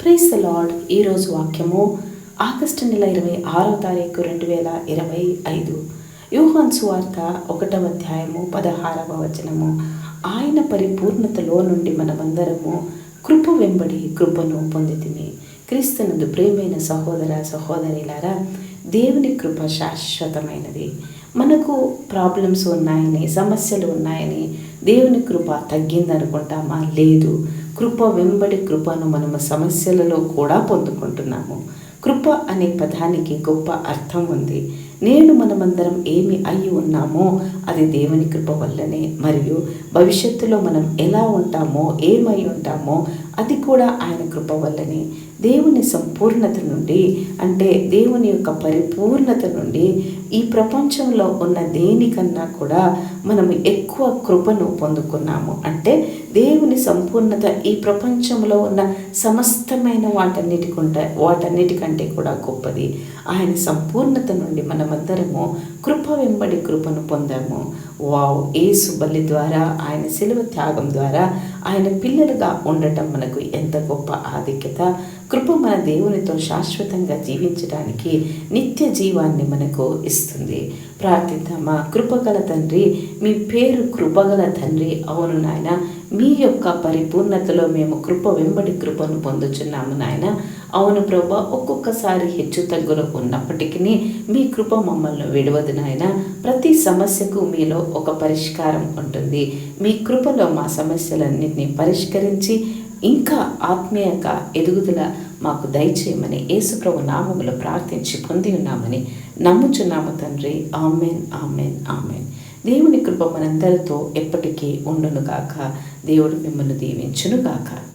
Price lord ఈరోజు వాక్యము August నెల ఇరవై ఆరో తారీఖు రెండు వేల ఇరవై ఐదు. యూహాన్ సువార్త ఒకటవ అధ్యాయము పదహారవ వచనము. ఆయన పరిపూర్ణతలో నుండి మనమందరము కృప వెంబడి కృపను పొందితిని క్రీస్తునందు ప్రేమైన సహోదర సహోదరిలారా దేవుని కృప శాశ్వతమైనది. మనకు ప్రాబ్లమ్స్ ఉన్నాయని సమస్యలు ఉన్నాయని దేవుని కృప తగ్గిందనుకుంటామా? లేదు. కృప వెంబడి కృపను మనము సమస్యలలో కూడా పొందుకుంటున్నాము. కృప అనే పదానికి గొప్ప అర్థం ఉంది. నేడు మనమందరం ఏమి అయి ఉన్నామో అది దేవుని కృప వల్లనే. మరియు భవిష్యత్తులో మనం ఎలా ఉంటామో ఏమై ఉంటామో అది కూడా ఆయన కృప వల్లనే. దేవుని సంపూర్ణత నుండి అంటే దేవుని యొక్క పరిపూర్ణత నుండి ఈ ప్రపంచంలో ఉన్న దేనికన్నా కూడా మనం ఎక్కువ కృపను పొందుకున్నాము. అంటే దేవుని సంపూర్ణత ఈ ప్రపంచంలో ఉన్న సమస్తమైన వాటన్నిటికంటే వాటన్నిటికంటే కూడా గొప్పది. ఆయన సంపూర్ణత నుండి మనమందరము కృప వెంబడి కృపను పొందాము. వావ్ ఏసు బలి ద్వారా ఆయన శిలువ త్యాగం ద్వారా ఆయన పిల్లలుగా ఉండటం మన మనకు ఎంత గొప్ప ఆధిక్యత. కృప మన దేవునితో శాశ్వతంగా జీవించడానికి నిత్య జీవాన్ని మనకు ఇస్తుంది. ప్రార్థిద్దామా? కృపగల తండ్రి మీ పేరు కృపగల తండ్రి అవును నాయన. మీ యొక్క పరిపూర్ణతలో మేము కృప వెంబడి కృపను పొందుచున్నాము నాయన. అవును ప్రభా ఒక్కొక్కసారి హెచ్చు తగ్గులు ఉన్నప్పటికీ మీ కృప మమ్మల్ని విడవదు నాయన. ప్రతి సమస్యకు మీలో ఒక పరిష్కారం ఉంటుంది. మీ కృపలో మా సమస్యలన్నింటినీ పరిష్కరించి ఇంకా ఆత్మీయంగా ఎదుగుదల మాకు దయచేయమని యేసుప్రభు నామములో ప్రార్థించి పొంది ఉన్నామని నమ్ముచున్నాము తండ్రి. Amen amen amen. దేవుని కృప మనందరితో ఎప్పటికీ ఉండునుగాక దేవుడు మిమ్మల్ని దీవించునుగాక